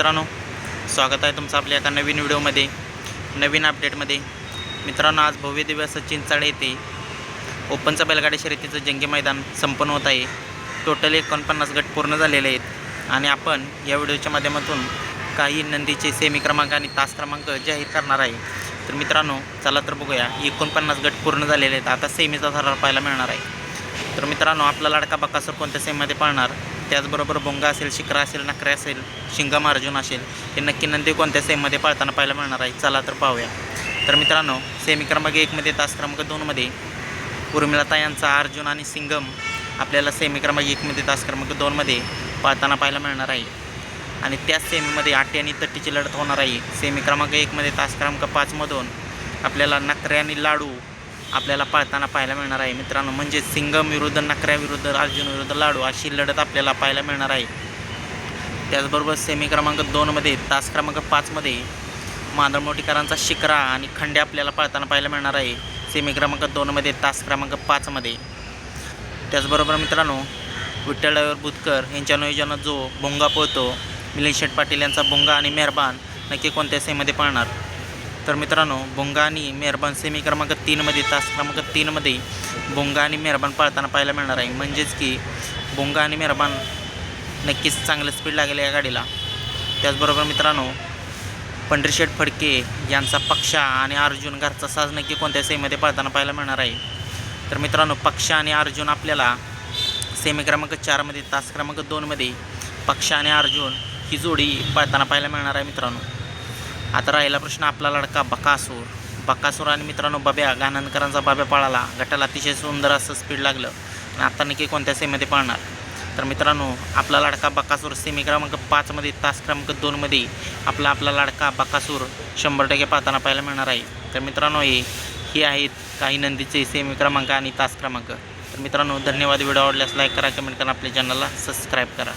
मित्रांनो स्वागत आहे तुमचं आपल्या एका नवीन व्हिडिओमध्ये नवीन अपडेटमध्ये मित्रांनो आज भव्य दिव्य असं चिंचाळे येथे ओपनचं बैलगाडी शर्यतीचं जंगी मैदान संपन्न होत आहे. टोटल एकोणपन्नास गट पूर्ण झालेले आहेत. आणि आपण या व्हिडिओच्या माध्यमातून काही नंदीचे सेमी क्रमांक आणि तास क्रमांक जाहीर करणार आहे. तर मित्रांनो चला तर बघूया. एकोणपन्नास गट पूर्ण झालेले आहेत. आता सेमीचा थरार पाहायला मिळणार आहे. तर मित्रांनो आपला लाडका बक्कासूर कोणत्या सेममध्ये पाळणार? त्याचबरोबर बोंगा असेल शिकरा असेल नखरे असेल शिंगम अर्जुन असेल हे नक्की नंदी कोणत्या सेममध्ये पाळताना पाहायला मिळणार आहे? चला तर पाहूया. तर मित्रांनो सेमी क्रमांक एकमध्ये तास क्रमांक दोनमध्ये उर्मिलाता यांचा अर्जुन आणि सिंगम आपल्याला सेमी क्रमांक एकमध्ये तास क्रमांक दोनमध्ये पाळताना पाहायला मिळणार आहे. आणि त्याच सेमीमध्ये आटे आणि तट्टीची लढत होणार आहे. सेमी क्रमांक एकमध्ये तास क्रमांक पाचमधून आपल्याला नखरे आणि लाडू आपल्याला पाळताना पाहायला मिळणार आहे. मित्रांनो म्हणजे सिंगम विरुद्ध नकऱ्या विरुद्ध अर्जुन विरुद्ध लाडू अशी लढत आपल्याला पाहायला मिळणार आहे. त्याचबरोबर सेमी क्रमांक दोनमध्ये तास क्रमांक पाचमध्ये मांदळमोटीकरांचा शिकरा आणि खंडे आपल्याला पाळताना पाहायला मिळणार आहे. सेमी क्रमांक दोनमध्ये तास क्रमांक पाचमध्ये त्याचबरोबर मित्रांनो विठ्ठल ड्रायव्हर बुतकर यांच्या नियोजनात जो भोंगा पळतो मिलिंद शेठ पाटील यांचा भोंगा आणि मेहरबान नक्की कोणत्या सेमध्ये पाळणार? तर मित्रांनो भोंगा आणि मेहरबान सेमी क्रमांक तीनमध्ये तास क्रमांक तीनमध्ये भोंगा आणि मेहरबान पाळताना पाहायला मिळणार आहे. म्हणजेच की भोंगा आणि मेहरबान नक्कीच चांगलं स्पीड लागेल या गाडीला. त्याचबरोबर मित्रांनो पंढरीशेठ फडके यांचा पक्षा आणि अर्जुन घरचा साज नक्की कोणत्या सेमीमध्ये पाळताना पाहायला मिळणार आहे? तर मित्रांनो पक्षा आणि अर्जुन आपल्याला सेमी क्रमांक चारमध्ये तास क्रमांक दोनमध्ये पक्षा आणि अर्जुन ही जोडी पाळताना पाहायला मिळणार आहे मित्रांनो. आता राहिला प्रश्न आपला लडका बकासूर. बकासूर आणि मित्रांनो बब्या गानंदकरांचा बाब्या पळाला. गटाला अतिशय सुंदर असं स्पीड लागलं. आणि आता नक्की कोणत्या सेमध्ये पळणार? तर मित्रांनो आपला लाडका बकासूर सेमी क्रमांक पाचमध्ये तास क्रमांक दोनमध्ये आपला आपला लाडका बकासूर शंभर टक्के पाहताना पाहायला मिळणार आहे. तर मित्रांनो हे हे आहेत काही नंदीचे सेमी क्रमांक आणि तास क्रमांक. तर मित्रांनो धन्यवाद. व्हिडिओ आवडल्यास लाईक करा कमेंट करा आपल्या चॅनलला सबस्क्राईब करा.